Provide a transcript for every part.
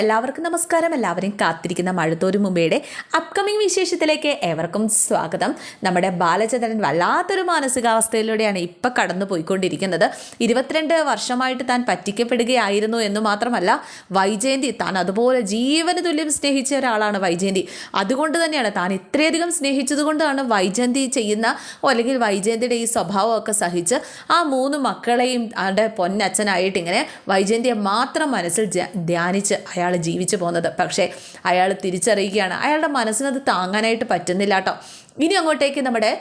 എല്ലാവർക്കും നമസ്കാരം. എല്ലാവരെയും കാത്തിരിക്കുന്ന മഴത്തോരു മുമ്പയുടെ അപ്കമിങ് വിശേഷത്തിലേക്ക് ഏവർക്കും സ്വാഗതം. നമ്മുടെ ബാലചന്ദ്രൻ വല്ലാത്തൊരു മാനസികാവസ്ഥയിലൂടെയാണ് ഇപ്പം കടന്നു പോയിക്കൊണ്ടിരിക്കുന്നത് ഇരുപത്തിരണ്ട് വർഷമായിട്ട് താൻ പറ്റിക്കപ്പെടുകയായിരുന്നു എന്ന് മാത്രമല്ല വൈജയന്തി താൻ അതുപോലെ ജീവന് തുല്യം സ്നേഹിച്ച ഒരാളാണ് വൈജയന്തി. അതുകൊണ്ട് തന്നെയാണ് താൻ ഇത്രയധികം സ്നേഹിച്ചതുകൊണ്ടാണ് വൈജയന്തി ചെയ്യുന്ന അല്ലെങ്കിൽ വൈജയന്തിയുടെ ഈ സ്വഭാവമൊക്കെ സഹിച്ച് ആ മൂന്ന് മക്കളെയും അവരുടെ പൊന്നച്ഛനായിട്ട് ഇങ്ങനെ വൈജയന്തിയെ മാത്രം മനസ്സിൽ ധ്യാനിച്ച് അയാൾ ജീവിച്ചു പോകുന്നത്. പക്ഷേ അയാൾ തിരിച്ചറിയുകയാണ്. അയാളുടെ മനസ്സിനത് താങ്ങാനായിട്ട് പറ്റുന്നില്ല കേട്ടോ. ഇനി അങ്ങോട്ടേക്ക് നമ്മുടെ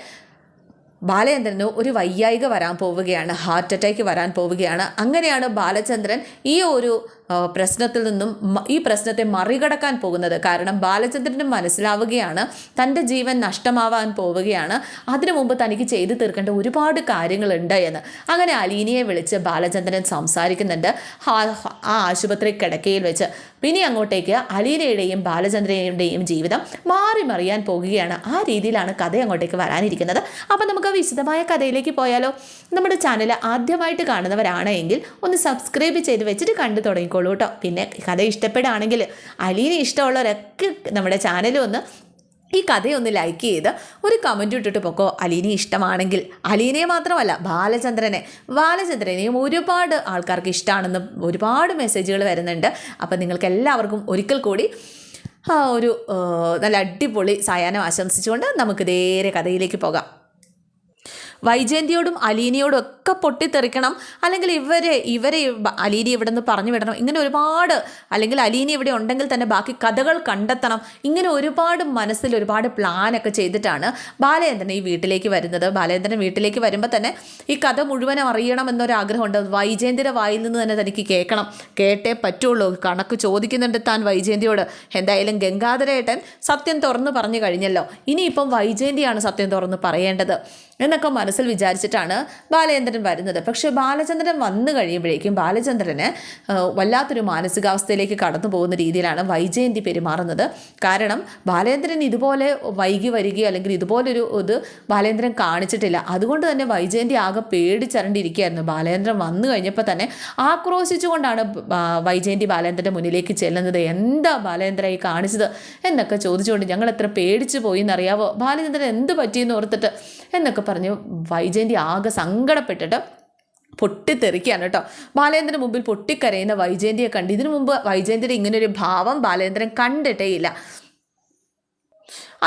ബാലചന്ദ്രന് ഒരു വയ്യായിക വരാൻ പോവുകയാണ്. ഹാർട്ട് അറ്റാക്ക് വരാൻ പോവുകയാണ്. അങ്ങനെയാണ് ബാലചന്ദ്രൻ ഈ ഒരു പ്രശ്നത്തിൽ നിന്നും ഈ പ്രശ്നത്തെ മറികടക്കാൻ പോകുന്നത്. കാരണം ബാലചന്ദ്രന് മനസ്സിലാവുകയാണ് തന്റെ ജീവൻ നഷ്ടമാവാൻ പോവുകയാണ്. അതിനു മുമ്പ് തനിക്ക് ചെയ്തു തീർക്കേണ്ട ഒരുപാട് കാര്യങ്ങളുണ്ട് എന്ന്. അങ്ങനെ അലീനയെ വിളിച്ച് ബാലചന്ദ്രൻ സംസാരിക്കുന്നുണ്ട്. ആ ആശുപത്രി കിടക്കയിൽ വെച്ച്. പിന്നെ അങ്ങോട്ടേക്ക് അലീനയുടെയും ബാലചന്ദ്രയുടെയും ജീവിതം മാറി മറിയാൻ പോകുകയാണ്. ആ രീതിയിലാണ് കഥ അങ്ങോട്ടേക്ക് വരാനിരിക്കുന്നത്. അപ്പം നമുക്ക് വിശദമായ കഥയിലേക്ക് പോയാലോ? നമ്മുടെ ചാനൽ ആദ്യമായിട്ട് കാണുന്നവരാണെങ്കിൽ ഒന്ന് സബ്സ്ക്രൈബ് ചെയ്ത് വെച്ചിട്ട് കണ്ടു തുടങ്ങിക്കോളൂ കേട്ടോ. പിന്നെ കഥ ഇഷ്ടപ്പെടുകയാണെങ്കിൽ അലീന ഇഷ്ടമുള്ളവരൊക്കെ നമ്മുടെ ചാനൽ ഒന്ന് ഈ കഥയൊന്ന് ലൈക്ക് ചെയ്ത് ഒരു കമന്റ് ഇട്ടിട്ട് പൊക്കോ. അലീനെ ഇഷ്ടമാണെങ്കിൽ. അലീനയെ മാത്രമല്ല ബാലചന്ദ്രനെ. ബാലചന്ദ്രനെയും ഒരുപാട് ആൾക്കാർക്ക് ഇഷ്ടമാണെന്ന് ഒരുപാട് മെസ്സേജുകൾ വരുന്നുണ്ട്. അപ്പം നിങ്ങൾക്ക് എല്ലാവർക്കും ഒരിക്കൽ കൂടി ഒരു നല്ല അടിപൊളി സായാഹ്നം ആശംസിച്ചുകൊണ്ട് നമുക്ക് നേരെ കഥയിലേക്ക് പോകാം. വൈജയന്തിയോടും അലീനയോടും ഒക്കെ പൊട്ടിത്തെറിക്കണം. അല്ലെങ്കിൽ ഇവരെ ഇവരെ അലീനി ഇവിടെ നിന്ന് പറഞ്ഞു വിടണം. ഇങ്ങനെ ഒരുപാട് അല്ലെങ്കിൽ അലീനി ഇവിടെ ഉണ്ടെങ്കിൽ തന്നെ ബാക്കി കഥകൾ കണ്ടെത്തണം. ഇങ്ങനെ ഒരുപാട് മനസ്സിൽ ഒരുപാട് പ്ലാനൊക്കെ ചെയ്തിട്ടാണ് ബാലചന്ദ്രൻ ഈ വീട്ടിലേക്ക് വരുന്നത്. ബാലചന്ദ്രൻ വീട്ടിലേക്ക് വരുമ്പോൾ തന്നെ ഈ കഥ മുഴുവൻ അറിയണം എന്നൊരാഗ്രഹമുണ്ട് വൈജയന്തിയുടെ വായിൽ നിന്ന് തന്നെ തനിക്ക് കേൾക്കണം. കേട്ടേ പറ്റുള്ളൂ. കണക്ക് ചോദിക്കുന്നുണ്ട് താൻ വൈജയന്തിയോട്. എന്തായാലും ഗംഗാധരേട്ടൻ സത്യം തുറന്നു പറഞ്ഞു കഴിഞ്ഞല്ലോ. ഇനിയിപ്പം വൈജയന്തിയാണ് സത്യം തുറന്ന് പറയേണ്ടത്. എന്നൊക്കെ മനസ്സിൽ വിചാരിച്ചിട്ടാണ് ബാലചന്ദ്രൻ വരുന്നത്. പക്ഷേ ബാലചന്ദ്രൻ വന്നു കഴിയുമ്പോഴേക്കും ബാലചന്ദ്രന് വല്ലാത്തൊരു മാനസികാവസ്ഥയിലേക്ക് കടന്നു പോകുന്ന രീതിയിലാണ് വൈജയന്തി പെരുമാറുന്നത്. കാരണം ബാലേന്ദ്രൻ ഇതുപോലെ വൈകി വരികയോ അല്ലെങ്കിൽ ഇതുപോലൊരു ഇത് ബാലേന്ദ്രൻ കാണിച്ചിട്ടില്ല. അതുകൊണ്ട് തന്നെ വൈജയന്തി ആകെ പേടിച്ചരണ്ടിരിക്കുകയായിരുന്നു. ബാലേന്ദ്രൻ വന്നു കഴിഞ്ഞപ്പോൾ തന്നെ ആക്രോശിച്ചുകൊണ്ടാണ് വൈജയന്തി ബാലേന്ദ്രന്റെ മുന്നിലേക്ക് ചെല്ലുന്നത്. എന്താ ബാലേന്ദ്ര ഈ കാണിച്ചത് എന്നൊക്കെ ചോദിച്ചുകൊണ്ട് ഞങ്ങൾ എത്ര പേടിച്ചു പോയി എന്നറിയാവോ? ബാലചന്ദ്രൻ എന്ത് പറ്റിയെന്ന് ഓർത്തിട്ട് എന്നൊക്കെ പറഞ്ഞു വൈജയന്തി ആകെ സങ്കടപ്പെട്ടിട്ട് പൊട്ടിത്തെറിക്കുകയാണ് കേട്ടോ. ബാലേന്ദ്രൻ മുമ്പിൽ പൊട്ടിക്കരയുന്ന വൈജയന്തിയെ കണ്ട് ഇതിനു മുമ്പ് വൈജയന്തിയുടെ ഇങ്ങനൊരു ഭാവം ബാലേന്ദ്രൻ കണ്ടിട്ടേ ഇല്ല.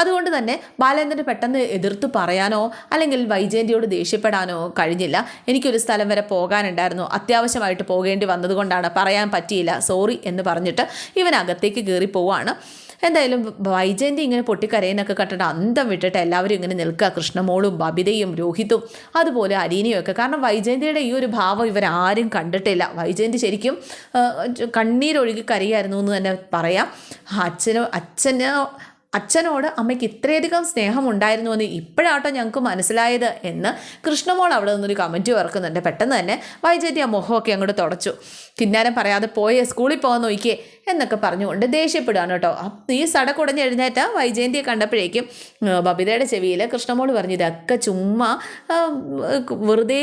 അതുകൊണ്ട് തന്നെ ബാലേന്ദ്രൻ പെട്ടെന്ന് എതിർത്ത് പറയാനോ അല്ലെങ്കിൽ വൈജയന്തിയോട് ദേഷ്യപ്പെടാനോ കഴിഞ്ഞില്ല. എനിക്കൊരു സ്ഥലം വരെ പോകാനുണ്ടായിരുന്നു. അത്യാവശ്യമായിട്ട് പോകേണ്ടി വന്നതുകൊണ്ടാണ് പറയാൻ പറ്റിയില്ല. സോറി എന്ന് പറഞ്ഞിട്ട് ഇവൻ അകത്തേക്ക് കയറി പോവാണ്. എന്തായാലും വൈജയന്തി ഇങ്ങനെ പൊട്ടിക്കരയെന്നൊക്കെ കണ്ടിട്ട് അന്തം വിട്ടിട്ട് എല്ലാവരും ഇങ്ങനെ നിൽക്കുക. കൃഷ്ണമോളും ബബിതയും രോഹിതും അതുപോലെ അലീനയും ഒക്കെ. കാരണം വൈജയന്തിയുടെ ഈ ഒരു ഭാവം ഇവരാരും കണ്ടിട്ടില്ല. വൈജയന്തി ശരിക്കും കണ്ണീരൊഴുകി കരയായിരുന്നു എന്ന് തന്നെ പറയാം. അച്ഛനോ അച്ഛനോ അച്ഛനോട് അമ്മയ്ക്ക് ഇത്രയധികം സ്നേഹം ഉണ്ടായിരുന്നു എന്ന് ഇപ്പോഴാട്ടോ ഞങ്ങൾക്ക് മനസ്സിലായത് എന്ന് കൃഷ്ണമോൾ അവിടെ നിന്നൊരു കമന്റ് ഇറക്കുന്നുണ്ട് പെട്ടെന്ന് തന്നെ വൈജയന്തി ആ മുഖമൊക്കെ അങ്ങോട്ട് തുടച്ചു. കിന്നാരം പറയാതെ പോയേ സ്കൂളിൽ പോകാൻ നോക്കിയേ. എന്നൊക്കെ പറഞ്ഞുകൊണ്ട് ദേഷ്യപ്പെടുകയാണ് കേട്ടോ. ഈ സടക്കുടഞ്ഞ് എഴുന്നേറ്റ വൈജയന്തിയെ കണ്ടപ്പോഴേക്കും ബബിതയുടെ ചെവിയിൽ കൃഷ്ണമോൾ പറഞ്ഞു ഇതൊക്കെ ചുമ്മാ വെറുതെ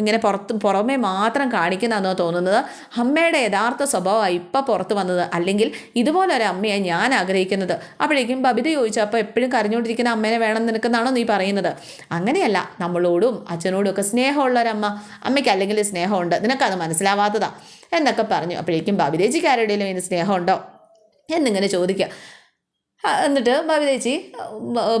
ഇങ്ങനെ പുറത്ത് പുറമേ മാത്രം കാണിക്കുന്നതെന്നോ തോന്നുന്നത്? അമ്മയുടെ യഥാർത്ഥ സ്വഭാവമാണ് ഇപ്പം പുറത്ത് വന്നത്. അല്ലെങ്കിൽ ഇതുപോലെ ഒരു അമ്മയാണ് ഞാൻ ആഗ്രഹിക്കുന്നത്. അപ്പോഴേക്കും ബബിത ചോദിച്ചു അപ്പോൾ എപ്പോഴും കരഞ്ഞുകൊണ്ടിരിക്കുന്ന അമ്മേനെ വേണം നിനക്കെന്നാണോ നീ പറയുന്നത്? അങ്ങനെയല്ല നമ്മളോടും അച്ഛനോടും ഒക്കെ സ്നേഹമുള്ള ഒരമ്മ അമ്മയ്ക്ക് അല്ലെങ്കിൽ സ്നേഹമുണ്ട്. നിനക്കത് മനസ്സിലാവാത്തതാ. എന്നൊക്കെ പറഞ്ഞു. അപ്പോഴേക്കും ബബിതേച്ചിക്ക് ആരുടെയും ഇതിന് സ്നേഹമുണ്ടോ? എന്നിങ്ങനെ ചോദിക്കുക. എന്നിട്ട് ബബിതേച്ചി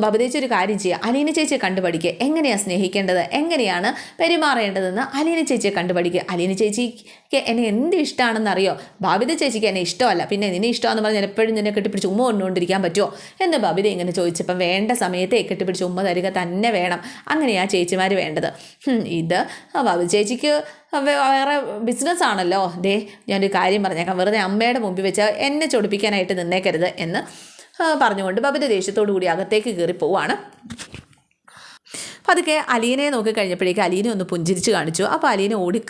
ബബിതേച്ചി ഒരു കാര്യം ചെയ്യുക അലീന ചേച്ചിയെ കണ്ടുപഠിക്കുക എങ്ങനെയാണ് സ്നേഹിക്കേണ്ടത്? എങ്ങനെയാണ് പെരുമാറേണ്ടതെന്ന് അലീന ചേച്ചിയെ കണ്ടുപഠിക്കുക അലീന ചേച്ചിക്ക് എന്നെ എന്ത് ഇഷ്ടമാണെന്ന് അറിയോ ബബിത ചേച്ചിക്ക് എന്നെ ഇഷ്ടമല്ല. പിന്നെ നിന്നെ ഇഷ്ടമാണെന്ന് പറഞ്ഞാൽ എപ്പോഴും നിന്നെ കെട്ടിപ്പിടിച്ച് ഉമ്മ കൊണ്ടുകൊണ്ടിരിക്കാൻ പറ്റുമോ? എന്ന് ബബിത ഇങ്ങനെ ചോദിച്ചപ്പം വേണ്ട സമയത്തേ കെട്ടിപ്പിടിച്ച് ഉമ്മ തരിക തന്നെ വേണം. അങ്ങനെയാണ് ചേച്ചിമാർ വേണ്ടത്. ഇത് ബബിത ചേച്ചിക്ക് വേറെ ബിസിനസ് ആണല്ലോ. ദേ ഞാനൊരു കാര്യം പറഞ്ഞേക്കാം. വെറുതെ അമ്മയുടെ മുമ്പിൽ വെച്ച് എന്നെ ചൊടിപ്പിക്കാനായിട്ട് നിന്നേക്കരുത് എന്ന് പറഞ്ഞുകൊണ്ട് ബബിത ദേഷ്യത്തോടു കൂടി അകത്തേക്ക് കയറി പോവാണ് പതുക്കെ അലീനയെ നോക്കി കഴിഞ്ഞപ്പോഴേക്ക് അലീന ഒന്ന് പുഞ്ചിരിച്ച് കാണിച്ചു. അപ്പോൾ അലീന ഓടി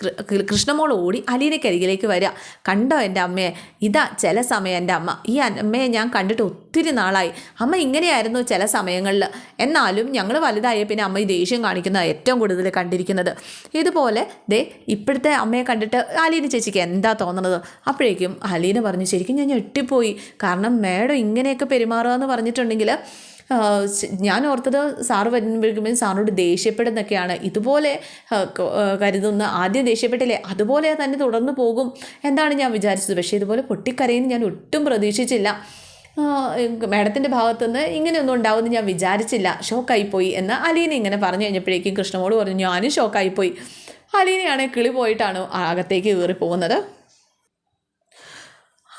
കൃഷ്ണമോൾ ഓടി അലീനയ്ക്കരികിലേക്ക് വരിക. കണ്ടോ എന്റെ അമ്മയെ ഇതാ ചില സമയം എന്റെ അമ്മ. ഈ അമ്മയെ ഞാൻ കണ്ടിട്ട് ഒത്തിരി നാളായി. അമ്മ ഇങ്ങനെയായിരുന്നു ചില സമയങ്ങളിൽ. എന്നാലും ഞങ്ങൾ വലുതായ പിന്നെ അമ്മ ഈ ദേഷ്യം കാണിക്കുന്ന ഏറ്റവും കൂടുതൽ കണ്ടിരിക്കുന്നത്. ഇതുപോലെ ദേ ഇപ്പോഴത്തെ അമ്മയെ കണ്ടിട്ട് അലീന ചേച്ചിക്ക് എന്താ തോന്നുന്നത് അപ്പോഴേക്കും അലീന പറഞ്ഞു ശരിക്കും ഞാൻ ഞെട്ടിപ്പോയി. കാരണം മേഡം ഇങ്ങനെയൊക്കെ പെരുമാറുക എന്ന് പറഞ്ഞിട്ടുണ്ടെങ്കിൽ ഞാൻ ഓർത്തത് സാറ് വരുമ്പോഴേക്കും സാറിനോട് ദേഷ്യപ്പെടുന്നൊക്കെയാണ്. ഇതുപോലെ കരുതുന്ന ആദ്യം ദേഷ്യപ്പെട്ടില്ലേ അതുപോലെ തന്നെ തുടർന്ന് പോകും എന്താണ് ഞാൻ വിചാരിച്ചത്. പക്ഷേ ഇതുപോലെ പൊട്ടിക്കരയെന്ന് ഞാൻ ഒട്ടും പ്രതീക്ഷിച്ചില്ല. മാഡത്തിന്റെ ഭാഗത്തുനിന്ന് ഇങ്ങനെയൊന്നും ഉണ്ടാവുമെന്ന് ഞാൻ വിചാരിച്ചില്ല. ഷോക്കായിപ്പോയി എന്ന് അലീന ഇങ്ങനെ പറഞ്ഞു കഴിഞ്ഞപ്പോഴേക്കും കൃഷ്ണമോട് പറഞ്ഞു ഞാനും ഷോക്കായിപ്പോയി. അലീനയാണെങ്കിൽ കിളി പോയിട്ടാണ് അകത്തേക്ക് കയറി പോകുന്നത്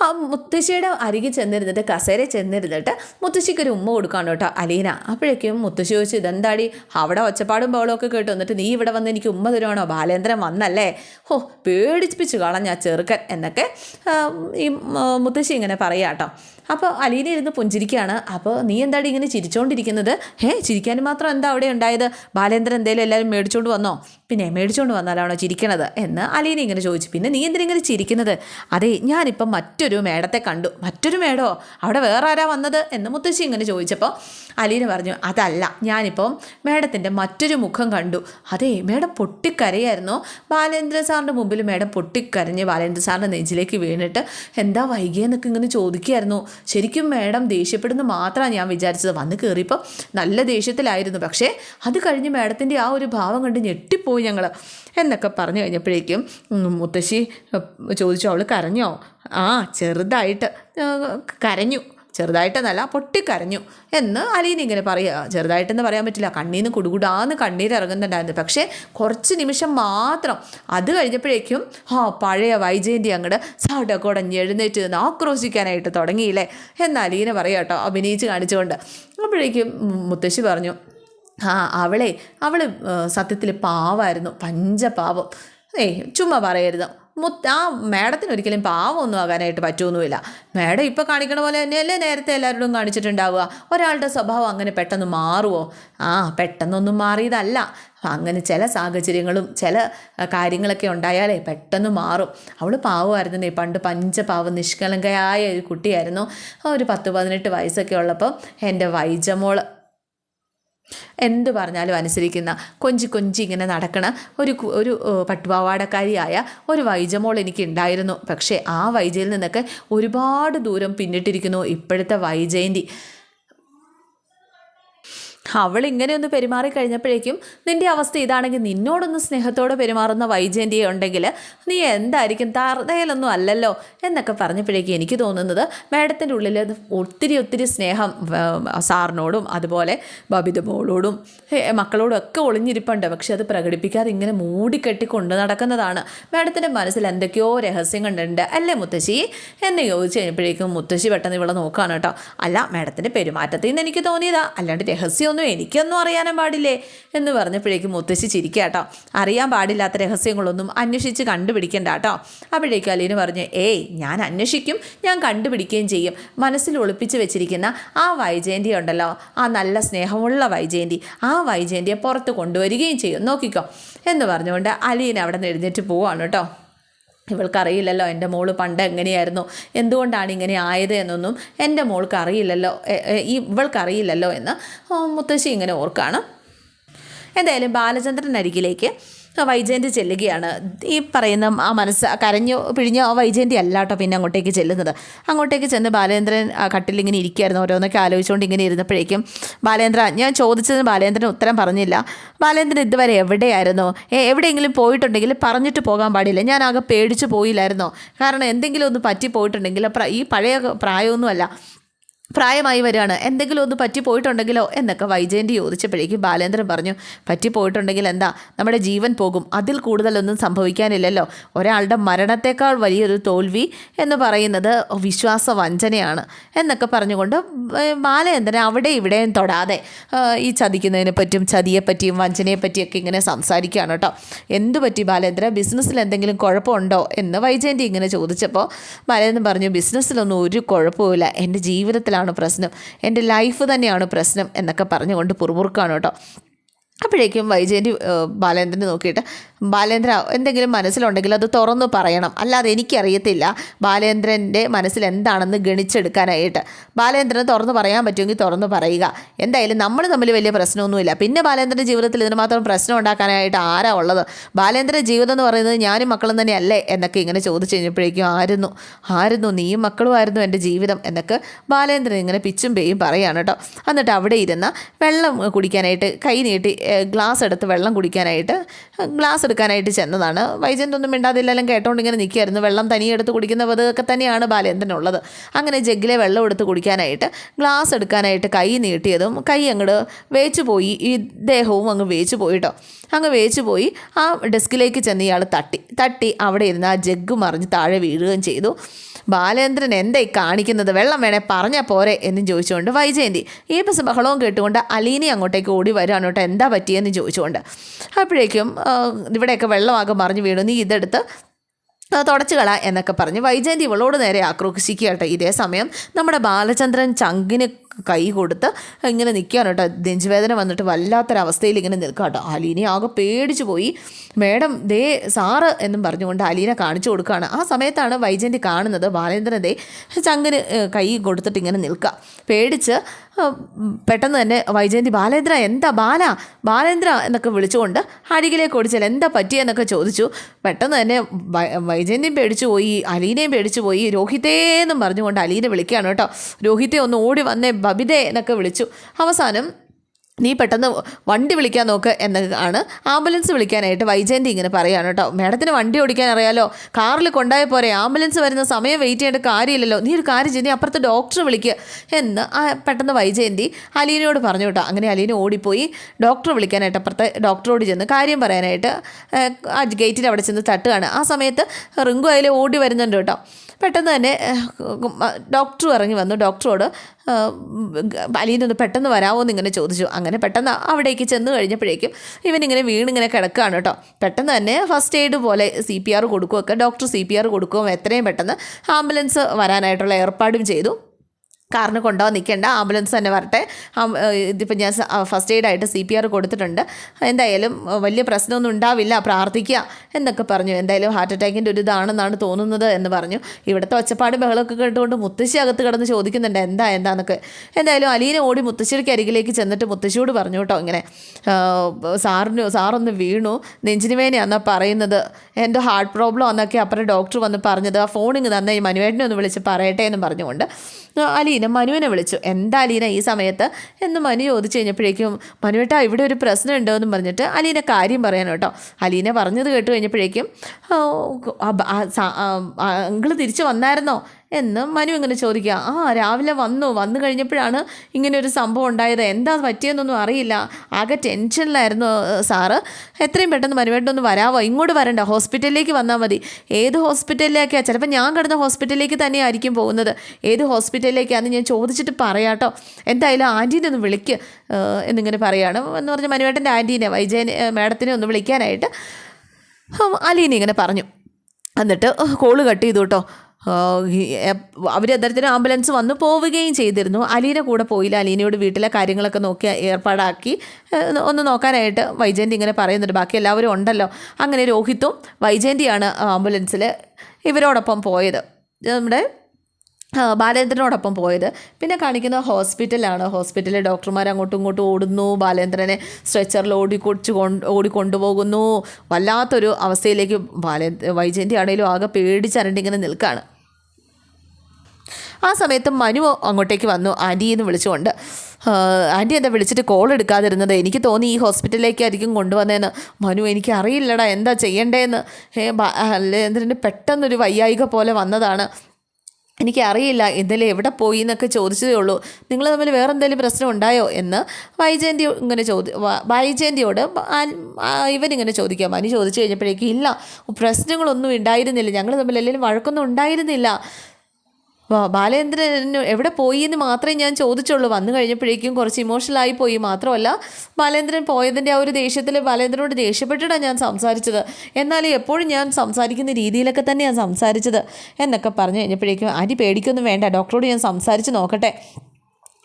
ആ മുത്തശ്ശിയുടെ അരികിൽ ചെന്നിരുന്നിട്ട് കസേര ചെന്നിരുന്നിട്ട് മുത്തശ്ശിക്ക് ഒരു ഉമ്മ കൊടുക്കാണ് കേട്ടോ അലീന. അപ്പോഴേക്കും മുത്തശ്ശി ചോദിച്ചു ഇതെന്താടി? അവിടെ ഒച്ചപ്പാടും ബഹളവും ഒക്കെ കേട്ടു എന്നിട്ട് നീ ഇവിടെ വന്ന് എനിക്ക് ഉമ്മ തരുവാണോ? ബാലേന്ദ്രൻ വന്നല്ലേ? ഹോ പേടിപ്പിച്ചു കളഞ്ഞ ചെറുക്കൻ എന്നൊക്കെ ഈ മുത്തശ്ശി ഇങ്ങനെ പറയാം കേട്ടോ. അപ്പോൾ അലീന ഇരുന്ന് പുഞ്ചിരിക്കുകയാണ്. അപ്പോൾ നീ എന്താടി ഇങ്ങനെ ചിരിച്ചുകൊണ്ടിരിക്കുന്നത് ഹേ ചിരിക്കാൻ മാത്രം എന്താ അവിടെ ഉണ്ടായത്? ബാലേന്ദ്രൻ എന്തേലും എല്ലാവരും മേടിച്ചുകൊണ്ട് വന്നോ? പിന്നെ മേടിച്ചുകൊണ്ട് വന്നാലാണോ ചിരിക്കണത്? എന്ന് അലീന ഇങ്ങനെ ചോദിച്ചു. പിന്നെ നീ എന്തിനാ ഇങ്ങനെ ചിരിക്കുന്നത്? അതെ ഞാനിപ്പം മറ്റൊരു മേടത്തെ കണ്ടു. മറ്റൊരു മേടോ? അവിടെ വേറെ ആരാ വന്നത്? എന്ന് മുത്തശ്ശി ഇങ്ങനെ ചോദിച്ചപ്പോൾ അലീന പറഞ്ഞു അതല്ല ഞാനിപ്പം മേഡത്തിന്റെ മറ്റൊരു മുഖം കണ്ടു. അതെ മേഡം പൊട്ടിക്കരയായിരുന്നു. ബാലേന്ദ്ര സാറിന്റെ മുമ്പിൽ മേഡം പൊട്ടിക്കരഞ്ഞ് ബാലേന്ദ്ര സാറിന്റെ നെഞ്ചിലേക്ക് വീണിട്ട് എന്താ വൈകിയെന്നൊക്കെ ഇങ്ങനെ ചോദിക്കുകയായിരുന്നു ശരിക്കും മേഡം ദേഷ്യപ്പെടുന്നു മാത്രമാണ് ഞാൻ വിചാരിച്ചത്. വന്ന് കയറിയപ്പോൾ നല്ല ദേഷ്യത്തിലായിരുന്നു. പക്ഷേ അത് കഴിഞ്ഞ് മേഡത്തിന്റെ ആ ഒരു ഭാവം കണ്ട് ഞെട്ടിപ്പോയി ഞങ്ങൾ എന്നൊക്കെ പറഞ്ഞു കഴിഞ്ഞപ്പോഴേക്കും മുത്തശ്ശി ചോദിച്ചു അവൾ കരഞ്ഞോ? ആ ചെറുതായിട്ട് കരഞ്ഞു. ചെറുതായിട്ടെന്നല്ല പൊട്ടിക്കരഞ്ഞു എന്ന് അലീൻ ഇങ്ങനെ പറയുക ചെറുതായിട്ടെന്ന് പറയാൻ പറ്റില്ല. കണ്ണീന്ന് കുടുകുടാന്ന് കണ്ണീരിറങ്ങുന്നുണ്ടായിരുന്നു പക്ഷേ കുറച്ച് നിമിഷം മാത്രം അത് കഴിഞ്ഞപ്പോഴേക്കും ആ പഴയ വൈജയന്തി അങ്ങോട്ട് സടകുടഞ്ഞ് എഴുന്നേറ്റ് നിന്ന് ആക്രോശിക്കാനായിട്ട് തുടങ്ങിയില്ലേ എന്ന് അലീന പറയാം കേട്ടോ അഭിനയിച്ച് കാണിച്ചുകൊണ്ട് അപ്പോഴേക്കും മുത്തശ്ശി പറഞ്ഞു ആ അവളെ അവൾ സത്യത്തിൽ പാവായിരുന്നു പഞ്ചപാവം. ഏയ് ചുമ്മാ പറയരുത്. മുത്ത് ആ മാഡത്തിന് ഒരിക്കലും പാവമൊന്നും ആകാനായിട്ട് പറ്റുമൊന്നുമില്ല മാഡം ഇപ്പോൾ കാണിക്കണ പോലെ തന്നെയല്ലേ നേരത്തെ എല്ലാവരോടും കാണിച്ചിട്ടുണ്ടാവുക. ഒരാളുടെ സ്വഭാവം അങ്ങനെ പെട്ടെന്ന് മാറുമോ ആ പെട്ടെന്നൊന്നും മാറിയതല്ല. അങ്ങനെ ചില സാഹചര്യങ്ങളും ചില കാര്യങ്ങളൊക്കെ ഉണ്ടായാലേ പെട്ടെന്ന് മാറും. അവൾ പാവമായിരുന്നേ പണ്ട് പഞ്ചപാവം നിഷ്കളങ്കയായ ഒരു കുട്ടിയായിരുന്നു. ഒരു പത്ത് പതിനെട്ട് വയസ്സൊക്കെ ഉള്ളപ്പോൾ എന്റെ വൈജമോൾ എന്ത് പറഞ്ഞാലും അനുസരിക്കുന്ന കൊഞ്ചി കൊഞ്ചി ഇങ്ങനെ നടക്കണ ഒരു ഒരു പട്ടുപാവാടക്കാരിയായ ഒരു വൈജമോൾ എനിക്ക് ഉണ്ടായിരുന്നു പക്ഷേ ആ വൈജയിൽ നിന്നൊക്കെ ഒരുപാട് ദൂരം പിന്നിട്ടിരിക്കുന്നു ഇപ്പോഴത്തെ വൈജയന്തി. അവൾ ഇങ്ങനെയൊന്ന് പെരുമാറി കഴിഞ്ഞപ്പോഴേക്കും നിന്റെ അവസ്ഥ ഇതാണെങ്കിൽ നിന്നോടൊന്ന് സ്നേഹത്തോടെ പെരുമാറുന്ന വൈജയന്തിയെ ഉണ്ടെങ്കിൽ നീ എന്തായിരിക്കും തറതയിലൊന്നും അല്ലല്ലോ എന്നൊക്കെ പറഞ്ഞപ്പോഴേക്കും എനിക്ക് തോന്നുന്നത് മാഡത്തിന്റെ ഉള്ളിൽ ഒത്തിരി ഒത്തിരി സ്നേഹം സാറിനോടും അതുപോലെ ബബിത മോളോടും മക്കളോടും ഒക്കെ ഒളിഞ്ഞിരിപ്പുണ്ട്. പക്ഷെ അത് പ്രകടിപ്പിക്കാതെ ഇങ്ങനെ മൂടിക്കെട്ടി കൊണ്ടു നടക്കുന്നതാണ്. മാഡത്തിന്റെ മനസ്സിൽ എന്തൊക്കെയോ രഹസ്യങ്ങളുണ്ട് അല്ലേ മുത്തശ്ശി? എന്ന് ചോദിച്ചു കഴിഞ്ഞപ്പോഴേക്കും മുത്തശ്ശി പെട്ടെന്ന് ഇവിടെ നോക്കുകയാണ് കേട്ടോ. അല്ല മാഡത്തിന്റെ പെരുമാറ്റത്തിൽ നിന്ന് എനിക്ക് തോന്നിയതാ. അല്ലാണ്ട് രഹസ്യമൊന്നും എനിക്കൊന്നും അറിയാനും പാടില്ലേ? എന്ന് പറഞ്ഞപ്പോഴേക്കും മുത്തശ്ശി ചിരിക്കുക കേട്ടോ അറിയാൻ പാടില്ലാത്ത രഹസ്യങ്ങളൊന്നും അന്വേഷിച്ച് കണ്ടുപിടിക്കണ്ട കേട്ടോ അപ്പോഴേക്കും അലീന പറഞ്ഞു ഏയ് ഞാൻ അന്വേഷിക്കും ഞാൻ കണ്ടുപിടിക്കുകയും ചെയ്യും. മനസ്സിൽ ഒളിപ്പിച്ച് വെച്ചിരിക്കുന്ന ആ വൈജയന്തി ഉണ്ടല്ലോ ആ നല്ല സ്നേഹമുള്ള വൈജയന്തി ആ വൈജയന്തിയെ പുറത്ത് കൊണ്ടുവരികയും ചെയ്യും. നോക്കിക്കോ. എന്ന് പറഞ്ഞുകൊണ്ട് അലീന അവിടെ നിന്ന് എഴുന്നേറ്റ് പോവാണ് കേട്ടോ ഇവൾക്കറിയില്ലല്ലോ എന്റെ മോൾ പണ്ട് എങ്ങനെയായിരുന്നു? എന്തുകൊണ്ടാണ് ഇങ്ങനെ ആയത് എന്നൊന്നും എന്റെ മോൾക്ക് അറിയില്ലല്ലോ ഈ ഇവൾക്കറിയില്ലല്ലോ എന്ന് മുത്തശ്ശി ഇങ്ങനെ ഓർക്കാണ്. എന്തായാലും ബാലചന്ദ്രൻ അരികിലേക്ക് വൈജയന്തി ചെല്ലുകയാണ്. ഈ പറയുന്ന ആ മനസ്സ് കരഞ്ഞു പിഴിഞ്ഞ ആ വൈജയന്തി അല്ല കേട്ടോ പിന്നെ അങ്ങോട്ടേക്ക് ചെല്ലുന്നത്. അങ്ങോട്ടേക്ക് ചെന്ന് ബാലേന്ദ്രൻ കട്ടിലിങ്ങനെ ഇരിക്കുകയായിരുന്നു ഓരോന്നൊക്കെ ആലോചിച്ചുകൊണ്ട് ഇങ്ങനെ ഇരുന്നപ്പോഴേക്കും ബാലേന്ദ്ര ഞാൻ ചോദിച്ചതിന് ബാലേന്ദ്രൻ ഉത്തരം പറഞ്ഞില്ല. ബാലേന്ദ്രൻ ഇതുവരെ എവിടെയായിരുന്നു? എവിടെയെങ്കിലും പോയിട്ടുണ്ടെങ്കിൽ പറഞ്ഞിട്ട് പോകാൻ പാടില്ല. ഞാൻ ആകെ പേടിച്ച് പോയില്ലായിരുന്നോ? കാരണം എന്തെങ്കിലും ഒന്ന് പറ്റി പോയിട്ടുണ്ടെങ്കിൽ ഈ പഴയ പ്രായമൊന്നുമല്ല. പ്രായമായി വരികയാണ്. എന്തെങ്കിലും ഒന്ന് പറ്റിപ്പോയിട്ടുണ്ടെങ്കിലോ എന്നൊക്കെ വൈജയന്തി ചോദിച്ചപ്പോഴേക്കും ബാലേന്ദ്രൻ പറഞ്ഞു പറ്റിപ്പോയിട്ടുണ്ടെങ്കിൽ എന്താ? നമ്മുടെ ജീവൻ പോകും. അതിൽ കൂടുതലൊന്നും സംഭവിക്കാനില്ലല്ലോ. ഒരാളുടെ മരണത്തേക്കാൾ വലിയൊരു തോൽവി എന്ന് പറയുന്നത് വിശ്വാസ വഞ്ചനയാണ് എന്നൊക്കെ പറഞ്ഞുകൊണ്ട് ബാലേന്ദ്രൻ അവിടെ ഇവിടെയും തൊടാതെ ഈ ചതിക്കുന്നതിനെ പറ്റും ചതിയെപ്പറ്റിയും വഞ്ചനയെപ്പറ്റിയൊക്കെ വഞ്ചനയെ പറ്റിയൊക്കെ ഇങ്ങനെ സംസാരിക്കുകയാണ് കേട്ടോ. എന്തു പറ്റി ബാലേന്ദ്ര? ബിസിനസ്സിൽ എന്തെങ്കിലും കുഴപ്പമുണ്ടോ? എന്ന് വൈജയന്തി ഇങ്ങനെ ചോദിച്ചപ്പോൾ ബാലേന്ദ്രൻ പറഞ്ഞു ബിസിനസ്സിലൊന്നും ഒരു കുഴപ്പമില്ല എന്റെ ജീവിതത്തിലാണ് പ്രശ്നം. എന്റെ ലൈഫ് തന്നെയാണ് പ്രശ്നം എന്നൊക്കെ പറഞ്ഞുകൊണ്ട് പുറമുറുക്കാണ് കേട്ടോ. അപ്പോഴേക്കും വൈജയന്തി ബാലേന്ദ്രനെ നോക്കിയിട്ട് ബാലേന്ദ്ര എന്തെങ്കിലും മനസ്സിലുണ്ടെങ്കിൽ അത് തുറന്നു പറയണം. അല്ലാതെ എനിക്കറിയത്തില്ല ബാലേന്ദ്രന്റെ മനസ്സിൽ എന്താണെന്ന് ഗണിച്ചെടുക്കാനായിട്ട്. ബാലേന്ദ്രന് തുറന്നു പറയാൻ പറ്റുമെങ്കിൽ തുറന്നു പറയുക. എന്തായാലും നമ്മൾ തമ്മിൽ വലിയ പ്രശ്നമൊന്നുമില്ല. പിന്നെ ബാലേന്ദ്രന്റെ ജീവിതത്തിൽ ഇതിന് മാത്രം പ്രശ്നം ഉണ്ടാക്കാനായിട്ട് ആരാ ഉള്ളത്? ബാലേന്ദ്രന്റെ ജീവിതം എന്ന് പറയുന്നത് ഞാനും മക്കളും തന്നെയല്ലേ എന്നൊക്കെ ഇങ്ങനെ ചോദിച്ചു കഴിഞ്ഞപ്പോഴേക്കും ആയിരുന്നു ആയിരുന്നു നീയും മക്കളും ആയിരുന്നു എന്റെ ജീവിതം എന്നൊക്കെ ബാലേന്ദ്രൻ ഇങ്ങനെ പിച്ചും പേയും പറയാണ് കേട്ടോ. എന്നിട്ട് അവിടെ ഇരുന്ന് വെള്ളം കുടിക്കാനായിട്ട് കൈ നീട്ടി ഗ്ലാസ് എടുത്ത് വെള്ളം കുടിക്കാനായിട്ട് ഗ്ലാസ് എടുക്കാനായിട്ട് ചെന്നതാണ്. വൈജയന്ത് ഒന്നും മിണ്ടാതില്ലെല്ലാം കേട്ടോണ്ട് ഇങ്ങനെ നിൽക്കുകയായിരുന്നു വെള്ളം തനിയെ എടുത്ത് കുടിക്കുന്ന പതൊക്കെ തന്നെയാണ് ബാലേന്ദ്രനുള്ളത്. അങ്ങനെ ജഗ്ഗിലെ വെള്ളം എടുത്ത് കുടിക്കാനായിട്ട് ഗ്ലാസ് എടുക്കാനായിട്ട് കൈ നീട്ടിയതും കൈ അങ്ങോട്ട് വേച്ചു പോയി. ഈ ദേഹവും അങ്ങ് വേച്ചു പോയിട്ടോ. അങ്ങ് വേച്ചു പോയി. ആ ഡെസ്കിലേക്ക് ചെന്ന് ഇയാൾ തട്ടി. തട്ടി അവിടെ ഇരുന്ന് ആ ജഗ്ഗ് മറിഞ്ഞ് താഴെ വീഴുകയും ചെയ്തു. ബാലേന്ദ്രൻ എന്തായി കാണിക്കുന്നത്? വെള്ളം വേണേ പറഞ്ഞാൽ പോരെ എന്നും ചോദിച്ചുകൊണ്ട് വൈജയന്തി ഈ ബസ് ബഹളവും കേട്ടുകൊണ്ട് അലീനി അങ്ങോട്ടേക്ക് ഓടി കേട്ടോ എന്താ പറ്റിയെന്ന് ചോദിച്ചുകൊണ്ട്. അപ്പോഴേക്കും ഇവിടെയൊക്കെ വെള്ളമാകെ മറിഞ്ഞ് വീണു. നീ ഇതെടുത്ത് തുടച്ചു കള എന്നൊക്കെ പറഞ്ഞ് വൈജയന്തി ഇവളോട് നേരെ ആക്രോശിക്കുക കേട്ടോ. ഇതേ സമയം നമ്മുടെ ബാലചന്ദ്രൻ ചങ്കിന് കൈ കൊടുത്ത് ഇങ്ങനെ നിൽക്കുകയാണ് കേട്ടോ. നെഞ്ചുവേദന വന്നിട്ട് വല്ലാത്തൊരവസ്ഥയിൽ ഇങ്ങനെ നിൽക്കുക കേട്ടോ. അലീനെ ആകെ പേടിച്ചു പോയി. മേഡം ദേ സാറ് എന്നും പറഞ്ഞുകൊണ്ട് അലീനെ കാണിച്ചു കൊടുക്കുകയാണ്. ആ സമയത്താണ് വൈജയന്തി കാണുന്നത്. ബാലേന്ദ്രൻ ദേ ചങ്ങിന് കൈ കൊടുത്തിട്ട് ഇങ്ങനെ നിൽക്കുക. പേടിച്ച് പെട്ടെന്ന് തന്നെ വൈജയന്തി ബാലേന്ദ്ര എന്താ ബാല? ബാലേന്ദ്ര എന്നൊക്കെ വിളിച്ചുകൊണ്ട് അരികിലേക്ക് ഓടിച്ചാൽ എന്താ പറ്റിയെന്നൊക്കെ ചോദിച്ചു. പെട്ടെന്ന് തന്നെ വൈജയന്തിയും പേടിച്ചു പോയി അലീനയും പേടിച്ചു പോയി. രോഹിതേ എന്നും പറഞ്ഞുകൊണ്ട് അലീനെ വിളിക്കുകയാണ് കേട്ടോ. രോഹിത്തെ ഒന്ന് ഓടി വന്നേ ബബിതേ എന്നൊക്കെ വിളിച്ചു. അവസാനം നീ പെട്ടെന്ന് വണ്ടി വിളിക്കാൻ നോക്ക് എന്നാണ് ആംബുലൻസ് വിളിക്കാനായിട്ട് വൈജയന്തി ഇങ്ങനെ പറയുകയാണ് കേട്ടോ. മാഡത്തിന് വണ്ടി ഓടിക്കാൻ അറിയാലോ? കാറിൽ കൊണ്ടായ പോരെ. ആംബുലൻസ് വരുന്ന സമയം വെയിറ്റ് ചെയ്യേണ്ട കാര്യമില്ലല്ലോ. നീ ഒരു കാര്യം ചെയ്ത് അപ്പുറത്ത് ഡോക്ടറെ വിളിക്കുക എന്ന് പെട്ടെന്ന് വൈജയന്തി അലീനയോട് പറഞ്ഞു കേട്ടോ. അങ്ങനെ അലീന ഓടിപ്പോയി. ഡോക്ടറെ വിളിക്കാനായിട്ട് അപ്പുറത്തെ ഡോക്ടറോട് ചെന്ന് കാര്യം പറയാനായിട്ട് ആ ഗേറ്റിന്റെ അവിടെ ചെന്ന് തട്ടുകയാണ്. ആ സമയത്ത് റിങ്കു അതിൽ ഓടി വരുന്നുണ്ട് കേട്ടോ. പെട്ടെന്ന് തന്നെ ഡോക്ടറും ഇറങ്ങി വന്നു. ഡോക്ടറോട് അലീനൊന്ന് പെട്ടെന്ന് വരാമോ എന്ന് ഇങ്ങനെ ചോദിച്ചു. അങ്ങനെ പെട്ടെന്ന് അവിടേക്ക് ചെന്ന് കഴിഞ്ഞപ്പോഴേക്കും ഇവനിങ്ങനെ വീണിങ്ങനെ കിടക്കുകയാണ് കേട്ടോ. പെട്ടെന്ന് തന്നെ ഫസ്റ്റ് എയ്ഡ് പോലെ സി പി ആർ കൊടുക്കുകയൊക്കെ ഡോക്ടർ സി പി ആർ കൊടുക്കുകയും എത്രയും പെട്ടെന്ന് ആംബുലൻസ് വരാനായിട്ടുള്ള ഏർപ്പാടും ചെയ്തു. കാറിന് കൊണ്ടുപോകാൻ നിൽക്കേണ്ട. ആംബുലൻസ് തന്നെ വരട്ടെ. ഇതിപ്പോൾ ഞാൻ ഫസ്റ്റ് എയ്ഡ് ആയിട്ട് സി പി ആർ കൊടുത്തിട്ടുണ്ട്. എന്തായാലും വലിയ പ്രശ്നമൊന്നും ഉണ്ടാവില്ല. പ്രാർത്ഥിക്കുക എന്നൊക്കെ പറഞ്ഞു. എന്തായാലും ഹാർട്ട് അറ്റാക്കിന്റെ ഒരു ഇതാണെന്നാണ് തോന്നുന്നത് എന്ന് പറഞ്ഞു. ഇവിടുത്തെ ഒച്ചപ്പാട് ബഹളമൊക്കെ കേട്ടുകൊണ്ട് മുത്തശ്ശി അകത്ത് കിടന്ന് ചോദിക്കുന്നുണ്ട് എന്താ എന്താന്നൊക്കെ? എന്തായാലും അലീനെ ഓടി മുത്തശ്ശിക്ക് അരികിലേക്ക് ചെന്നിട്ട് മുത്തശ്ശിയോട് പറഞ്ഞു കേട്ടോ ഇങ്ങനെ സാറിന് സാറൊന്ന് വീണു. നെഞ്ചിന് വേനയാണെന്നാണ് പറയുന്നത്. എന്റെ ഹാർട്ട് പ്രോബ്ലം എന്നൊക്കെ അപ്പുറം ഡോക്ടർ വന്ന് പറഞ്ഞത്. ആ ഫോണിങ് തന്നെ ഈ മനുവേട്ടനെ ഒന്ന് വിളിച്ച് പറയട്ടെ എന്ന് പറഞ്ഞുകൊണ്ട്. അലീന മനുവിനെ വിളിച്ചു. എന്താ അലീന ഈ സമയത്ത്? എന്ന് മനു ചോദിച്ചു കഴിഞ്ഞപ്പോഴേക്കും മനുവേട്ടാ ഇവിടെ ഒരു പ്രശ്നം ഉണ്ടോ എന്ന് പറഞ്ഞിട്ട് അലീന കാര്യം പറയാൻ കേട്ടോ. അലീന പറഞ്ഞത് കേട്ട് കഴിഞ്ഞപ്പോഴേക്കും അങ്കിൾ തിരിച്ചു വന്നായിരുന്നോ? എന്ന് മനു ഇങ്ങനെ ചോദിക്കുക ആ രാവിലെ വന്നു. വന്നു കഴിഞ്ഞപ്പോഴാണ് ഇങ്ങനെ ഒരു സംഭവം ഉണ്ടായത്. എന്താ പറ്റിയെന്നൊന്നും അറിയില്ല. ആകെ ടെൻഷനിലായിരുന്നു സാറ്. എത്രയും പെട്ടെന്ന് മനുവേട്ടൊന്ന് വരാവോ? ഇങ്ങോട്ട് വരണ്ട. ഹോസ്പിറ്റലിലേക്ക് വന്നാൽ മതി. ഏത് ഹോസ്പിറ്റലിലേക്കാണ് ചിലപ്പോൾ ഞാൻ കിടന്ന ഹോസ്പിറ്റലിലേക്ക് തന്നെയായിരിക്കും പോകുന്നത്. ഏത് ഹോസ്പിറ്റലിലേക്കാണെന്ന് ഞാൻ ചോദിച്ചിട്ട് പറയാട്ടോ. എന്തായാലും ആന്റീനെ ഒന്ന് വിളിക്ക് എന്നിങ്ങനെ പറയുകയാണ് എന്ന് പറഞ്ഞ് മനുവേട്ടന്റെ ആന്റീനെ വൈജയനെ മാഡത്തിനെ ഒന്ന് വിളിക്കാനായിട്ട് അലീനെ ഇങ്ങനെ പറഞ്ഞു. എന്നിട്ട് കോൾ കട്ട് ചെയ്തു കേട്ടോ. അവർ അദ്ദേഹത്തിന് ആംബുലൻസ് വന്നു പോവുകയും ചെയ്തിരുന്നു. അലീന കൂടെ പോയില്ല. അലീനയോട് വീട്ടിലെ കാര്യങ്ങളൊക്കെ നോക്കി ഏർപ്പാടാക്കി ഒന്ന് നോക്കാനായിട്ട് വൈജയന്തി ഇങ്ങനെ പറയുന്നുണ്ട്. ബാക്കി എല്ലാവരും ഉണ്ടല്ലോ. അങ്ങനെ രോഹിത്തും വൈജയന്തിയാണ് ആംബുലൻസിൽ ഇവരോടൊപ്പം പോയത്. നമ്മുടെ ബാലേന്ദ്രനോടൊപ്പം പോയത്. പിന്നെ കാണിക്കുന്ന ഹോസ്പിറ്റലാണ്. ഹോസ്പിറ്റലിലെ ഡോക്ടർമാർ അങ്ങോട്ടും ഇങ്ങോട്ടും ഓടുന്നു. ബാലേന്ദ്രനെ സ്ട്രെച്ചറിൽ ഓടിക്കൊടിച്ച് കൊണ്ട് ഓടിക്കൊണ്ടുപോകുന്നു. വല്ലാത്തൊരു അവസ്ഥയിലേക്ക് ബാലേ വൈജയന്തി ആണെങ്കിലും ആകെ പേടിച്ചരണ്ടിങ്ങനെ നിൽക്കുകയാണ് ആ സമയത്ത് മനു അങ്ങോട്ടേക്ക് വന്നു. ആന്റി എന്ന് വിളിച്ചുകൊണ്ട്. ആന്റി എന്താ വിളിച്ചിട്ട് കോൾ എടുക്കാതിരുന്നത്? എനിക്ക് തോന്നി ഈ ഹോസ്പിറ്റലിലേക്കായിരിക്കും കൊണ്ടുവന്നതെന്ന് മനു എനിക്ക് അറിയില്ലടാ. എന്താ ചെയ്യണ്ടേന്ന്? ബാലേന്ദ്രന് പെട്ടെന്നൊരു വയ്യായിക പോലെ വന്നതാണ്. എനിക്കറിയില്ല ഇന്നലെ എവിടെ പോയി എന്നൊക്കെ ചോദിച്ചതേ ഉള്ളൂ. നിങ്ങൾ തമ്മിൽ വേറെ എന്തെങ്കിലും പ്രശ്നം ഉണ്ടായോ എന്ന് വൈജയന്തി ഇങ്ങനെ ചോദി വൈജയന്തിയോട് ഇവനിങ്ങനെ ചോദിക്കാം. മനു ചോദിച്ചു കഴിഞ്ഞപ്പോഴേക്കും ഇല്ല പ്രശ്നങ്ങളൊന്നും ഉണ്ടായിരുന്നില്ല. ഞങ്ങൾ തമ്മിൽ എല്ലാവരും വഴക്കൊന്നും ഉണ്ടായിരുന്നില്ല. ബാലേന്ദ്രൻ എവിടെ പോയി എന്ന് മാത്രമേ ഞാൻ ചോദിച്ചുള്ളൂ. വന്നു കഴിഞ്ഞപ്പോഴേക്കും കുറച്ച് ഇമോഷണലായി പോയി. മാത്രമല്ല ബാലേന്ദ്രൻ പോയതിന്റെ ആ ഒരു ദേഷ്യത്തിൽ ബാലേന്ദ്രനോട് ദേഷ്യപ്പെട്ടിട്ടാണ് ഞാൻ സംസാരിച്ചത്. എന്നാൽ എപ്പോഴും ഞാൻ സംസാരിക്കുന്ന രീതിയിലൊക്കെ തന്നെയാണ് സംസാരിച്ചത്. എന്നൊക്കെ പറഞ്ഞു കഴിഞ്ഞപ്പോഴേക്കും അരി പേടിക്കൊന്നും വേണ്ട. ഡോക്ടറോട് ഞാൻ സംസാരിച്ച് നോക്കട്ടെ.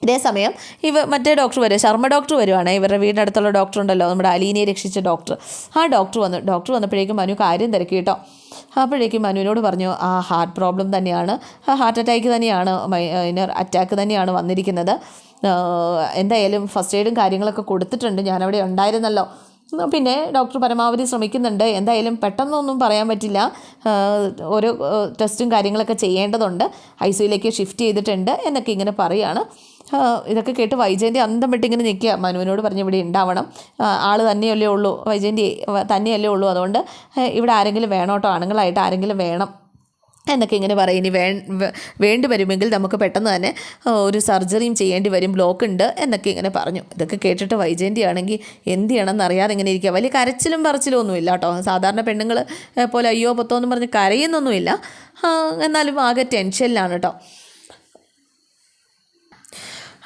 ഇതേ സമയം ഇവ മറ്റേ ഡോക്ടർ വരും ശർമ്മ ഡോക്ടർ വരുവാണ്. ഇവരുടെ വീടിനടുത്തുള്ള ഡോക്ടർ ഉണ്ടല്ലോ നമ്മുടെ അലീനയെ രക്ഷിച്ച ഡോക്ടർ ആ ഡോക്ടർ വന്നു ഡോക്ടർ വന്നപ്പോഴേക്കും മനു കാര്യം തിരക്കി കേട്ടോ. അപ്പോഴേക്കും മനുവിനോട് പറഞ്ഞു ആ ഹാർട്ട് പ്രോബ്ലം തന്നെയാണ്. ഹാർട്ട് അറ്റാക്ക് തന്നെയാണ്. അറ്റാക്ക് തന്നെയാണ് വന്നിരിക്കുന്നത്. എന്തായാലും ഫസ്റ്റ് എയ്ഡും കാര്യങ്ങളൊക്കെ കൊടുത്തിട്ടുണ്ട്. ഞാനവിടെ ഉണ്ടായിരുന്നല്ലോ. പിന്നെ ഡോക്ടർ പരമാവധി ശ്രമിക്കുന്നുണ്ട്. എന്തായാലും പെട്ടെന്നൊന്നും പറയാൻ പറ്റില്ല. ഓരോ ടെസ്റ്റും കാര്യങ്ങളൊക്കെ ചെയ്യേണ്ടതുണ്ട്. ഐ സിയിലേക്ക് ഷിഫ്റ്റ് ചെയ്തിട്ടുണ്ട് എന്നൊക്കെ ഇങ്ങനെ പറയുകയാണ് ഇതൊക്കെ കേട്ട് വൈജയന്തി അന്തം വിട്ട് ഇങ്ങനെ നിൽക്കുക മനുവിനോട് പറഞ്ഞ് ഇവിടെ ഉണ്ടാവണം. ആൾ തന്നെയല്ലേ ഉള്ളൂ. വൈജയന്തി തന്നെയല്ലേ ഉള്ളൂ. അതുകൊണ്ട് ഇവിടെ ആരെങ്കിലും വേണം കേട്ടോ ആണുങ്ങളായിട്ട് ആരെങ്കിലും വേണം എന്നൊക്കെ ഇങ്ങനെ പറയും. ഇനി വേ വേണ്ടി വരുമെങ്കിൽ നമുക്ക് പെട്ടെന്ന് തന്നെ ഒരു സർജറിയും ചെയ്യേണ്ടി വരും. ബ്ലോക്ക് ഉണ്ട് എന്നൊക്കെ ഇങ്ങനെ പറഞ്ഞു. ഇതൊക്കെ കേട്ടിട്ട് വൈജയന്തി ആണെങ്കിൽ എന്ത് ചെയ്യണമെന്ന് അറിയാതെ ഇങ്ങനെ ഇരിക്കുക. വലിയ കരച്ചിലും പറച്ചിലും ഒന്നുമില്ല കേട്ടോ സാധാരണ പെണ്ണുങ്ങൾ പോലെ അയ്യോ പൊത്തോ എന്ന് പറഞ്ഞ് കരയുന്നൊന്നുമില്ല എന്നാലും ആകെ ടെൻഷനിലാണ് കേട്ടോ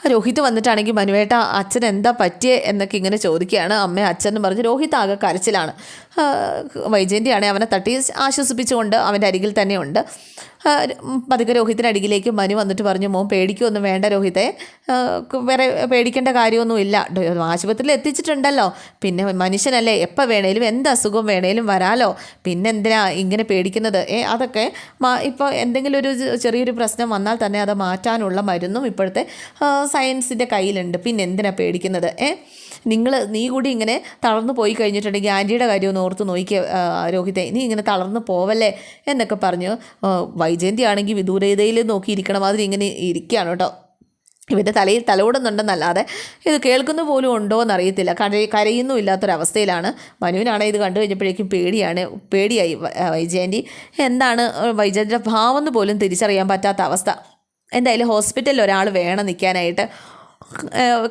രോഹിത് വന്നിട്ടാണെങ്കിൽ മനുവേട്ട അച്ഛൻ എന്താ പറ്റിയേ എന്നൊക്കെ ഇങ്ങനെ ചോദിക്കുകയാണ്. അമ്മ അച്ഛൻ എന്ന് പറഞ്ഞ് രോഹിത് ആകെ കരച്ചിലാണ്. ആണെങ്കിൽ അവനെ തട്ടി ആശ്വസിപ്പിച്ചുകൊണ്ട് അവന്റെ അരികിൽ തന്നെ ഉണ്ട് ആ, ഉം, പതുക്കെ രോഹിത്തിന്റെ അടിയിലേക്ക് മനു വന്നിട്ട് പറഞ്ഞു മോൻ പേടിക്കുമൊന്നും വേണ്ട രോഹിത്തെ. വേറെ പേടിക്കേണ്ട കാര്യമൊന്നുമില്ല ആശുപത്രിയിൽ എത്തിച്ചിട്ടുണ്ടല്ലോ. പിന്നെ മനുഷ്യനല്ലേ എപ്പോൾ വേണേലും എന്ത് അസുഖം വേണേലും വരാലോ. പിന്നെ എന്തിനാ ഇങ്ങനെ പേടിക്കുന്നത്? ഏ അതൊക്കെ ഇപ്പോൾ എന്തെങ്കിലും ഒരു ചെറിയൊരു പ്രശ്നം വന്നാൽ തന്നെ അത് മാറ്റാനുള്ള മരുന്നും ഇപ്പോഴത്തെ സയൻസിന്റെ കയ്യിലുണ്ട്. പിന്നെ എന്തിനാ പേടിക്കുന്നത്? ഏ നിങ്ങൾ നീ കൂടി ഇങ്ങനെ തളർന്നു പോയി കഴിഞ്ഞിട്ടുണ്ടെങ്കിൽ ആന്റിയുടെ കാര്യം ഒന്ന് ഓർത്ത് നോക്കിയ രോഹിതെ നീ ഇങ്ങനെ തളർന്നു പോവല്ലേ എന്നൊക്കെ പറഞ്ഞു. വൈജയന്തി ആണെങ്കിൽ വിദൂരതയിൽ നോക്കിയിരിക്കണ മാതിരി ഇങ്ങനെ ഇരിക്കുകയാണ് കേട്ടോ. ഇവന്റെ തലയിൽ തലോടുന്നുണ്ടെന്നല്ലാതെ ഇത് കേൾക്കുന്ന പോലും ഉണ്ടോ എന്നറിയത്തില്ല. കര കരയൊന്നും ഇല്ലാത്തൊരവസ്ഥയിലാണ്. മനുവിനാണ് ഇത് കണ്ടു കഴിഞ്ഞപ്പോഴേക്കും പേടിയാണ് പേടിയായി വൈജയന്റെ എന്താണ് വൈജയന്തിയുടെ ഭാവം എന്ന് പോലും തിരിച്ചറിയാൻ പറ്റാത്ത അവസ്ഥ. എന്തായാലും ഹോസ്പിറ്റലിൽ ഒരാൾ വേണം നിൽക്കാനായിട്ട്.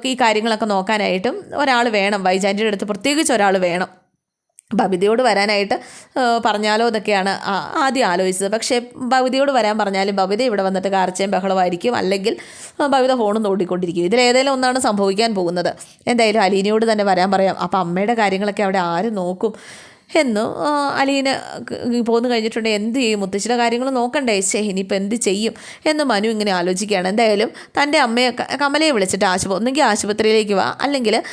ഈ കാര്യങ്ങളൊക്കെ നോക്കാനായിട്ടും ഒരാൾ വേണം. വൈജാന്റിയുടെ അടുത്ത് പ്രത്യേകിച്ച് ഒരാൾ വേണം. ബബിതയോട് വരാനായിട്ട് പറഞ്ഞാലോ എന്നൊക്കെയാണ് ആദ്യം ആലോചിച്ചത്. പക്ഷേ ബബിതയോട് വരാൻ പറഞ്ഞാലും ബബിത ഇവിടെ വന്നിട്ട് കാർച്ചയും ബഹളമായിരിക്കും. അല്ലെങ്കിൽ ഭവിത ഫോണും നോടിക്കൊണ്ടിരിക്കും. ഇതിലേതെങ്കിലും ഒന്നാണ് സംഭവിക്കാൻ പോകുന്നത്. എന്തായാലും അലീനയോട് തന്നെ വരാൻ പറയാം. അപ്പം അമ്മയുടെ കാര്യങ്ങളൊക്കെ അവിടെ ആര് നോക്കും? എന്ന് അലീന പോന്നു കഴിഞ്ഞിട്ടുണ്ട്. എന്ത് ചെയ്യും? മുത്തശ്ശിയുടെ കാര്യങ്ങൾ നോക്കണ്ടേ? ശേ ഇനിയിപ്പോൾ എന്ത് ചെയ്യും? എന്ന് മനു ഇങ്ങനെ ആലോചിക്കുകയാണ്. എന്തായാലും തന്റെ അമ്മയെ കമലയെ വിളിച്ചിട്ട് ആശുപത്രി ഒന്നെങ്കിൽ ആശുപത്രിയിലേക്ക് വാ അല്ലെങ്കിൽ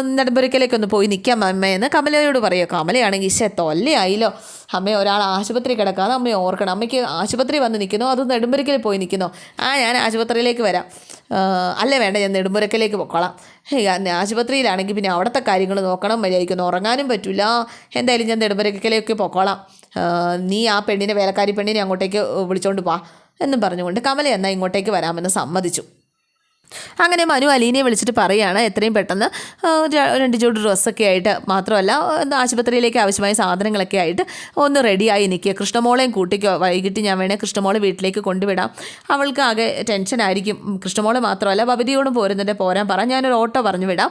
നെടുമ്പുരക്കലേക്കൊന്ന് പോയി നിൽക്കാം അമ്മയെന്ന് കമലയോട് പറയുക. കമലയാണെങ്കിൽ ശേ തൊല്ലയായില്ലോ. അമ്മയെ ഒരാൾ ആശുപത്രി കിടക്കാതെ അമ്മയെ ഓർക്കണം. അമ്മയ്ക്ക് ആശുപത്രി വന്ന് നിൽക്കുന്നോ. അത് നെടുമ്പുരക്കൽ പോയി നിൽക്കുന്നോ. ആ ഞാൻ ആശുപത്രിയിലേക്ക് വരാം. അല്ലേ വേണ്ട ഞാൻ നെടുമ്പുരക്കലേക്ക് പൊക്കോളാം. ആശുപത്രിയിലാണെങ്കിൽ പിന്നെ അവിടുത്തെ കാര്യങ്ങൾ നോക്കണം മര്യാദയ്ക്കൊന്നും ഉറങ്ങാനും പറ്റില്ല എന്തായാലും ഞാൻ നെടുമ്പുരക്കലേക്ക് പൊക്കോളാം. നീ ആ പെണ്ണിനെ വേലക്കാരി പെണ്ണിനെ അങ്ങോട്ടേക്ക് വിളിച്ചോണ്ട് പോവാ എന്നും പറഞ്ഞുകൊണ്ട് കമല എന്നാൽ ഇങ്ങോട്ടേക്ക് വരാമെന്ന് സമ്മതിച്ചു. അങ്ങനെ മനു അലീനയെ വിളിച്ചിട്ട് പറയുകയാണ് എത്രയും പെട്ടെന്ന് രണ്ട് ചൂട് ഡ്രസ്സൊക്കെ ആയിട്ട് മാത്രമല്ല ആശുപത്രിയിലേക്ക് ആവശ്യമായ സാധനങ്ങളൊക്കെ ആയിട്ട് ഒന്ന് റെഡിയായി നിൽക്കുക. കൃഷ്ണമോളെയും കൂട്ടിക്കോ വൈകിട്ട് ഞാൻ വേണേൽ കൃഷ്ണമോളെ വീട്ടിലേക്ക് കൊണ്ടുവിടാം. അവൾക്ക് ആകെ ടെൻഷൻ ആയിരിക്കും. കൃഷ്ണമോളെ മാത്രമല്ല ബബിതയോടും പോരുന്നതിന്റെ പോരാൻ പറ ഞാനൊരു ഓട്ടോ പറഞ്ഞു വിടാം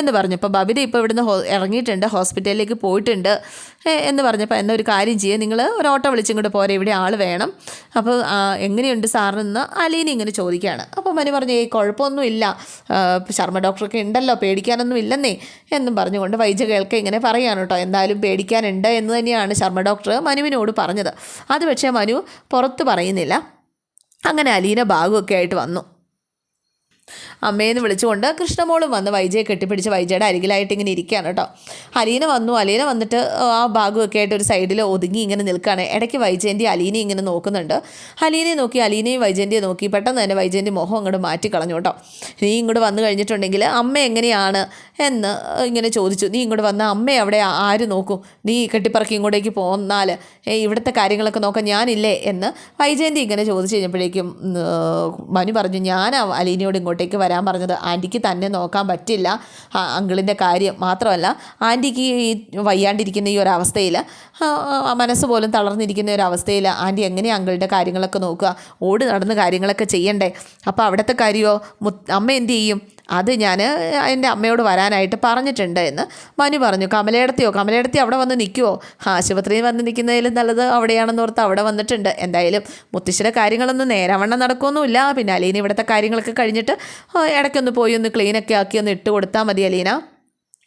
എന്ന് പറഞ്ഞു. അപ്പോൾ ബബിത ഇപ്പോൾ ഇവിടുന്ന് ഇറങ്ങിയിട്ടുണ്ട് ഹോസ്പിറ്റലിലേക്ക് പോയിട്ടുണ്ട് എന്ന് പറഞ്ഞപ്പോൾ എന്നൊരു കാര്യം ചെയ്യുക നിങ്ങൾ ഒരു ഓട്ടോ വിളിച്ചിങ്ങോട്ട് പോരെ ഇവിടെ ആൾ വേണം. അപ്പോൾ എങ്ങനെയുണ്ട് സാറിനെന്ന് അലീന ഇങ്ങനെ ചോദിക്കുകയാണ്. അപ്പോൾ മനു പറഞ്ഞു ഏയ് കുഴപ്പമൊന്നുമില്ല. ശർമ്മ ഡോക്ടറൊക്കെ ഉണ്ടല്ലോ പേടിക്കാനൊന്നും ഇല്ലെന്നേ എന്നും പറഞ്ഞുകൊണ്ട് വൈദ്യ കേൾക്ക ഇങ്ങനെ പറയാണ് കേട്ടോ. എന്തായാലും പേടിക്കാനുണ്ട് എന്ന് തന്നെയാണ് ശർമ്മ ഡോക്ടർ മനുവിനോട് പറഞ്ഞത്. അത് പക്ഷേ മനു പുറത്ത് പറയുന്നില്ല. അങ്ങനെ അലീന ഭാഗമൊക്കെ ആയിട്ട് വന്നു. അമ്മയെന്ന് വിളിച്ചുകൊണ്ട് കൃഷ്ണമോളും വന്ന് വൈജയെ കെട്ടിപ്പിടിച്ച് വൈജയുടെ അരികിലായിട്ട് ഇങ്ങനെ ഇരിക്കുകയാണ് കേട്ടോ. അലീന വന്നു. അലീന വന്നിട്ട് ആ ഭാഗമൊക്കെ ആയിട്ട് ഒരു സൈഡിൽ ഒതുങ്ങി ഇങ്ങനെ നിൽക്കുകയാണ്. ഇടയ്ക്ക് വൈജയന്റെ അലീനെ ഇങ്ങനെ നോക്കുന്നുണ്ട്. അലീനയെ നോക്കി അലീനയും വൈജയന്റെ നോക്കി പെട്ടെന്ന് തന്നെ വൈജയന്റെ മുഖം അങ്ങോട്ട് മാറ്റി കളഞ്ഞു കേട്ടോ. നീ ഇങ്ങോട്ട് വന്നു കഴിഞ്ഞിട്ടുണ്ടെങ്കിൽ അമ്മ എങ്ങനെയാണ് എന്ന് ഇങ്ങനെ ചോദിച്ചു. നീ ഇങ്ങോട്ട് വന്ന അമ്മ അവിടെ ആര് നോക്കും? നീ കെട്ടിപ്പറക്കി ഇങ്ങോട്ടേക്ക് പോന്നാൽ ഇവിടുത്തെ കാര്യങ്ങളൊക്കെ നോക്കാൻ ഞാനില്ലേ എന്ന് വൈജയന്തി ഇങ്ങനെ ചോദിച്ചു കഴിഞ്ഞപ്പോഴേക്കും മനു പറഞ്ഞു ഞാൻ അലീനയോട് അലീനയോട് ഇങ്ങോട്ടേക്ക് വരാൻ പറഞ്ഞത്. ആന്റിക്ക് തന്നെ നോക്കാൻ പറ്റില്ല. അങ്കിളിന്റെ കാര്യം മാത്രമല്ല ആന്റിക്ക് ഈ വയ്യാണ്ടിരിക്കുന്ന ഈ ഒരു അവസ്ഥയിൽ മനസ്സ് പോലും തളർന്നിരിക്കുന്ന ഒരു അവസ്ഥയിൽ ആന്റി എങ്ങനെ അങ്കിളിന്റെ കാര്യങ്ങളൊക്കെ നോക്കുക? ഓടി നടന്ന് കാര്യങ്ങളൊക്കെ ചെയ്യണ്ടേ? അപ്പോൾ അവിടുത്തെ കാര്യമോ അമ്മ എന്ത് ചെയ്യും? അത് ഞാൻ എന്റെ അമ്മയോട് വരാനായിട്ട് പറഞ്ഞിട്ടുണ്ട് എന്ന് മനു പറഞ്ഞു. കമലയിടത്തിയോ കമലയിടത്തി അവിടെ വന്ന് നിൽക്കുമോ ആശുപത്രിയിൽ വന്ന് നിൽക്കുന്നതിലും നല്ലത് അവിടെയാണെന്ന് ഓർത്ത് അവിടെ വന്നിട്ടുണ്ട്. എന്തായാലും മുത്തശ്ശിയുടെ കാര്യങ്ങളൊന്നും നേരവണ്ണം നടക്കുമൊന്നുമില്ല പിന്നെ അലീന ഇവിടുത്തെ കാര്യങ്ങളൊക്കെ കഴിഞ്ഞിട്ട് ഇടയ്ക്കൊന്ന് പോയി ഒന്ന് ക്ലീനൊക്കെ ആക്കി ഒന്ന് ഇട്ട് കൊടുത്താൽ മതി അലീന.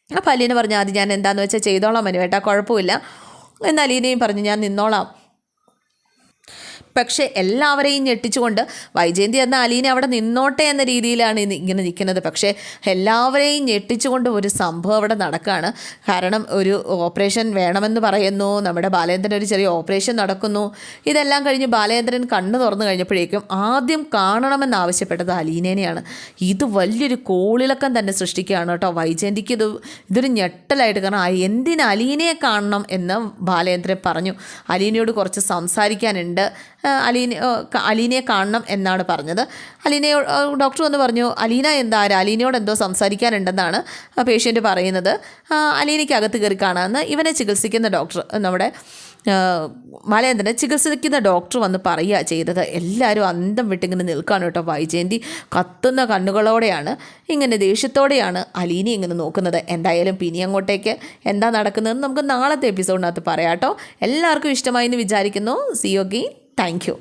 അപ്പോൾ അലീന പറഞ്ഞു അത് ഞാൻ എന്താണെന്ന് വെച്ചാൽ ചെയ്തോളാം മനു ഏട്ടാ കുഴപ്പമില്ല. എന്നാൽ അലീനയും പറഞ്ഞു ഞാൻ നിന്നോളാം. പക്ഷേ എല്ലാവരെയും ഞെട്ടിച്ചുകൊണ്ട് വൈജയന്തി എന്ന അലീനെ അവിടെ നിന്നോട്ടെ എന്ന രീതിയിലാണ് ഇങ്ങനെ നിൽക്കുന്നത്. പക്ഷേ എല്ലാവരെയും ഞെട്ടിച്ചുകൊണ്ട് ഒരു സംഭവം അവിടെ നടക്കുകയാണ് കാരണം ഒരു ഓപ്പറേഷൻ വേണമെന്ന് പറയുന്നു. നമ്മുടെ ബാലേന്ദ്രൻ ഒരു ചെറിയ ഓപ്പറേഷൻ നടക്കുന്നു. ഇതെല്ലാം കഴിഞ്ഞ് ബാലേന്ദ്രൻ കണ്ണു തുറന്നു കഴിഞ്ഞപ്പോഴേക്കും ആദ്യം കാണണമെന്ന് ആവശ്യപ്പെട്ടത് അലീനേനെയാണ്. ഇത് വലിയൊരു കോളിളക്കം തന്നെ സൃഷ്ടിക്കുകയാണ് കേട്ടോ. വൈജയന്തിക്ക് ഇത് ഇതൊരു ഞെട്ടലായിട്ട് കാരണം എന്തിന് അലീനയെ കാണണം എന്ന് ബാലേന്ദ്രൻ പറഞ്ഞു. അലീനയോട് കുറച്ച് സംസാരിക്കാനുണ്ട്. അലീന അലീനയെ കാണണം എന്നാണ് പറഞ്ഞത്. അലീനയോ ഡോക്ടർ വന്ന് പറഞ്ഞു അലീന എന്താ അലീനയോട് എന്തോ സംസാരിക്കാനുണ്ടെന്നാണ് പേഷ്യന്റ് പറയുന്നത്. അലീനയ്ക്ക് അകത്ത് കയറി കാണാമെന്ന് ഇവനെ ചികിത്സിക്കുന്ന ഡോക്ടർ നമ്മുടെ ആ, ചികിത്സിക്കുന്ന ഡോക്ടർ വന്ന് പറയുക ചെയ്തത്. എല്ലാവരും അന്തം വിട്ടിങ്ങനെ നിൽക്കുകയാണ് കേട്ടോ വൈജയന്തി. കത്തുന്ന കണ്ണുകളോടെയാണ് ഇങ്ങനെ ദേഷ്യത്തോടെയാണ് അലീനി ഇങ്ങനെ നോക്കുന്നത്. എന്തായാലും പിനി അങ്ങോട്ടേക്ക് എന്താ നടക്കുന്നതെന്ന് നമുക്ക് നാളത്തെ എപ്പിസോഡിനകത്ത് പറയാം കേട്ടോ. എല്ലാവർക്കും ഇഷ്ടമായി എന്ന് വിചാരിക്കുന്നു. C Yogi thank you